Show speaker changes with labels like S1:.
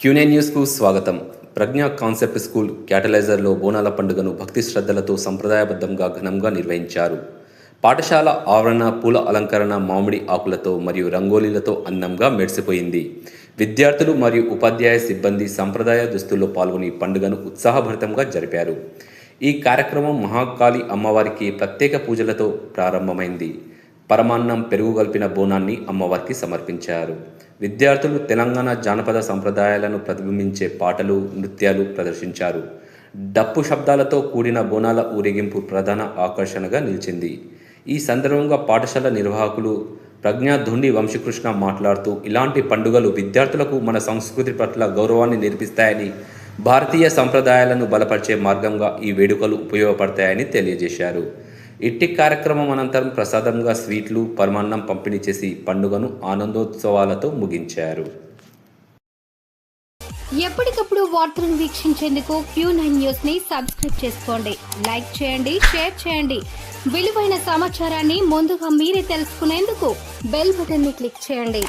S1: క్యూనే న్యూస్కు స్వాగతం. ప్రజ్ఞా concept school క్యాటలైజర్లో బోనాల పండుగను భక్తి శ్రద్ధలతో సంప్రదాయబద్ధంగా ఘనంగా నిర్వహించారు. పాఠశాల ఆవరణ పూల అలంకరణ మామిడి ఆకులతో మరియు రంగోలీలతో అందంగా మెరిసిపోయింది. విద్యార్థులు మరియు ఉపాధ్యాయ సిబ్బంది సంప్రదాయ దుస్తుల్లో పాల్గొని పండుగను ఉత్సాహభరితంగా జరిపారు. ఈ కార్యక్రమం మహాకాళి అమ్మవారికి ప్రత్యేక పూజలతో ప్రారంభమైంది. పరమాన్నం పెరుగు కలిపిన బోనాన్ని అమ్మవారికి సమర్పించారు. విద్యార్థులు తెలంగాణ జానపద సంప్రదాయాలను ప్రతిబింబించే పాటలు నృత్యాలు ప్రదర్శించారు. డప్పు శబ్దాలతో కూడిన బోనాల ఊరేగింపు ప్రధాన ఆకర్షణగా నిలిచింది. ఈ సందర్భంగా పాఠశాల నిర్వాహకులు ప్రజ్ఞాధుండి వంశీకృష్ణ మాట్లాడుతూ ఇలాంటి పండుగలు విద్యార్థులకు మన సంస్కృతి పట్ల గౌరవాన్ని నేర్పిస్తాయని భారతీయ సంప్రదాయాలను బలపరిచే మార్గంగా ఈ వేడుకలు ఉపయోగపడతాయని తెలియజేశారు. ఇట్టి కార్యక్రమం అనంతరం ప్రసాదంగా స్వీట్లు పరమాన్నం పంపిణీ చేసి పండుగను ఆనందోత్సవాలతో ముగించారు.
S2: ఎప్పటికప్పుడు వార్తలను వీక్షించేందుకు క్యూ నైన్ న్యూస్ని సబ్స్క్రైబ్ చేసుకోండి. లైక్ చేయండి షేర్ చేయండి. విలువైన సమాచారాన్ని ముందుగా మీరే తెలుసుకునేందుకు బెల్ బటన్ని క్లిక్ చేయండి.